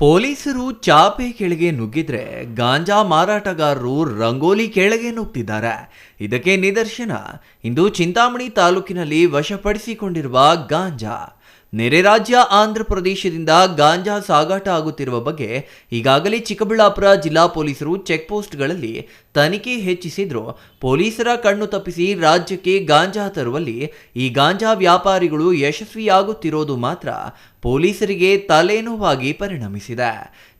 ಪೊಲೀಸರು ಚಾಪೆ ಕೆಳಗೆ ನುಗ್ಗಿದ್ರೆ ಗಾಂಜಾ ಮಾರಾಟಗಾರರು ರಂಗೋಲಿ ಕೆಳಗೆ ನುಗ್ತಿದ್ದಾರೆ. ಇದಕ್ಕೆ ನಿದರ್ಶನ, ಇಂದು ಚಿಂತಾಮಣಿ ತಾಲೂಕಿನಲ್ಲಿ ವಶಪಡಿಸಿಕೊಂಡಿರುವ ಗಾಂಜಾ. ನೆರೆ ರಾಜ್ಯ ಆಂಧ್ರ ಪ್ರದೇಶದಿಂದ ಗಾಂಜಾ ಸಾಗಾಟ ಆಗುತ್ತಿರುವ ಬಗ್ಗೆ ಈಗಾಗಲೇ ಚಿಕ್ಕಬಳ್ಳಾಪುರ ಜಿಲ್ಲಾ ಪೊಲೀಸರು ಚೆಕ್ಪೋಸ್ಟ್ಗಳಲ್ಲಿ ತನಿಖೆ ಹೆಚ್ಚಿಸಿದ್ರು. ಪೊಲೀಸರ ಕಣ್ಣು ತಪ್ಪಿಸಿ ರಾಜ್ಯಕ್ಕೆ ಗಾಂಜಾ ತರುವಲ್ಲಿ ಈ ಗಾಂಜಾ ವ್ಯಾಪಾರಿಗಳು ಯಶಸ್ವಿಯಾಗುತ್ತಿರೋದು ಮಾತ್ರ ಪೊಲೀಸರಿಗೆ ತಲೆನೋವಾಗಿ ಪರಿಣಮಿಸಿದೆ.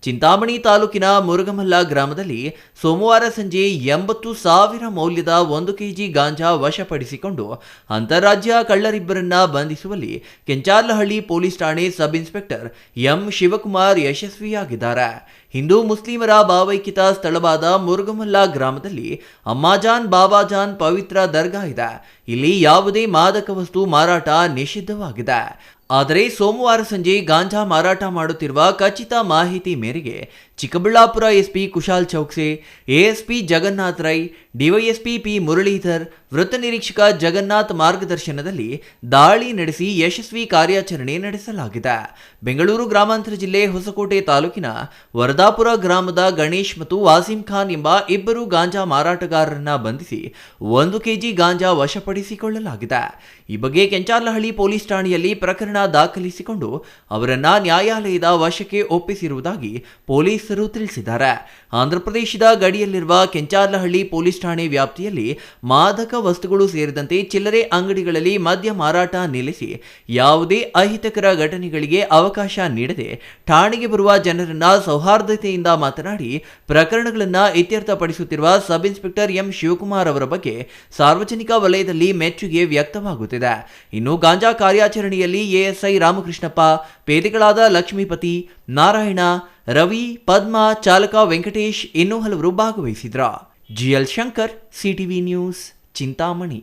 ಚಿಂತಾಮಣಿ ತಾಲೂಕಿನ ಮುರುಗಮಲ್ಲ ಗ್ರಾಮದಲ್ಲಿ ಸೋಮವಾರ ಸಂಜೆ ಎಂಬತ್ತು ಸಾವಿರ ಮೌಲ್ಯದ ಒಂದು ಕೆಜಿ ಗಾಂಜಾ ವಶಪಡಿಸಿಕೊಂಡು ಅಂತಾರಾಜ್ಯ ಕಳ್ಳರಿಬ್ಬರನ್ನ ಬಂಧಿಸುವಲ್ಲಿ ಕೆಂಚಾರ್ಲಹಳ್ಳಿ ಪೊಲೀಸ್ ಠಾಣೆ ಸಬ್ ಇನ್ಸ್ಪೆಕ್ಟರ್ ಎಂ ಶಿವಕುಮಾರ್ ಯಶಸ್ವಿಯಾಗಿದ್ದಾರೆ. ಹಿಂದೂ ಮುಸ್ಲಿಮರ ಭಾವೈಕ್ಯತ ಸ್ಥಳವಾದ ಮುರುಗಮಲ್ಲ ಗ್ರಾಮದಲ್ಲಿ ಅಮ್ಮಾಜಾನ್ ಬಾಬಾಜಾನ್ ಪವಿತ್ರ ದರ್ಗಾ ಇದೆ. ಇಲ್ಲಿ ಯಾವುದೇ ಮಾದಕ ವಸ್ತು ಮಾರಾಟ ನಿಷಿದ್ಧವಾಗಿದೆ. ಆದರೆ ಸೋಮವಾರ ಸಂಜೆ ಗಾಂಜಾ ಮಾರಾಟ ಮಾಡುತ್ತಿರುವ ಖಚಿತ ಮಾಹಿತಿ ಮೇರೆಗೆ Chikkaballapur SP Kushal Chowkse, ASP Jagannath Rai, DySP P Muralidhar, ವೃತ್ತ ನಿರೀಕ್ಷಕ ಜಗನ್ನಾಥ್ ಮಾರ್ಗದರ್ಶನದಲ್ಲಿ ದಾಳಿ ನಡೆಸಿ ಯಶಸ್ವಿ ಕಾರ್ಯಾಚರಣೆ ನಡೆಸಲಾಗಿದೆ. ಬೆಂಗಳೂರು ಗ್ರಾಮಾಂತರ ಜಿಲ್ಲೆ ಹೊಸಕೋಟೆ ತಾಲೂಕಿನ ವರದಾಪುರ ಗ್ರಾಮದ ಗಣೇಶ್ ಮತ್ತು ವಾಸಿಂ ಖಾನ್ ಎಂಬ ಇಬ್ಬರು ಗಾಂಜಾ ಮಾರಾಟಗಾರರನ್ನ ಬಂಧಿಸಿ ಒಂದು ಕೆಜಿ ಗಾಂಜಾ ವಶಪಡಿಸಿಕೊಳ್ಳಲಾಗಿದೆ. ಈ ಬಗ್ಗೆ ಕೆಂಚಾರ್ಲಹಳ್ಳಿ ಪೊಲೀಸ್ ಠಾಣೆಯಲ್ಲಿ ಪ್ರಕರಣ ದಾಖಲಿಸಿಕೊಂಡು ಅವರನ್ನ ನ್ಯಾಯಾಲಯದ ವಶಕ್ಕೆ ಒಪ್ಪಿಸಿರುವುದಾಗಿ ಪೊಲೀಸರು ತಿಳಿಸಿದ್ದಾರೆ. ಆಂಧ್ರಪ್ರದೇಶದ ಗಡಿಯಲ್ಲಿರುವ ಕೆಂಚಾರ್ಲಹಳ್ಳಿ ಪೊಲೀಸ್ ಠಾಣೆ ವ್ಯಾಪ್ತಿಯಲ್ಲಿ ಮಾದಕ ವಸ್ತುಗಳು ಸೇರಿದಂತೆ ಚಿಲ್ಲರೆ ಅಂಗಡಿಗಳಲ್ಲಿ ಮದ್ಯ ಮಾರಾಟ ನಿಲ್ಲಿಸಿ ಯಾವುದೇ ಅಹಿತಕರ ಘಟನೆಗಳಿಗೆ ಅವಕಾಶ ನೀಡದೆ ಠಾಣೆಗೆ ಬರುವ ಜನರನ್ನ ಸೌಹಾರ್ದತೆಯಿಂದ ಮಾತನಾಡಿ ಪ್ರಕರಣಗಳನ್ನು ಇತ್ಯರ್ಥಪಡಿಸುತ್ತಿರುವ ಸಬ್ ಇನ್ಸ್ಪೆಕ್ಟರ್ ಎಂ ಶಿವಕುಮಾರ್ ಅವರ ಬಗ್ಗೆ ಸಾರ್ವಜನಿಕ ವಲಯದಲ್ಲಿ ಮೆಚ್ಚುಗೆ ವ್ಯಕ್ತವಾಗುತ್ತಿದೆ. ಇನ್ನು ಗಾಂಜಾ ಕಾರ್ಯಾಚರಣೆಯಲ್ಲಿ ಎಎಸ್ಐ ರಾಮಕೃಷ್ಣಪ್ಪ, ಪೇದೆಗಳಾದ ಲಕ್ಷ್ಮೀಪತಿ, ನಾರಾಯಣ ರವಿ ಪದ್ಮ ಚಾಲಕ ವೆಂಕಟೇಶ್ ಇನ್ನೂ ಹಲವರು ಭಾಗವಹಿಸಿದ್ರ. GL Shankar CTV news Chintamani.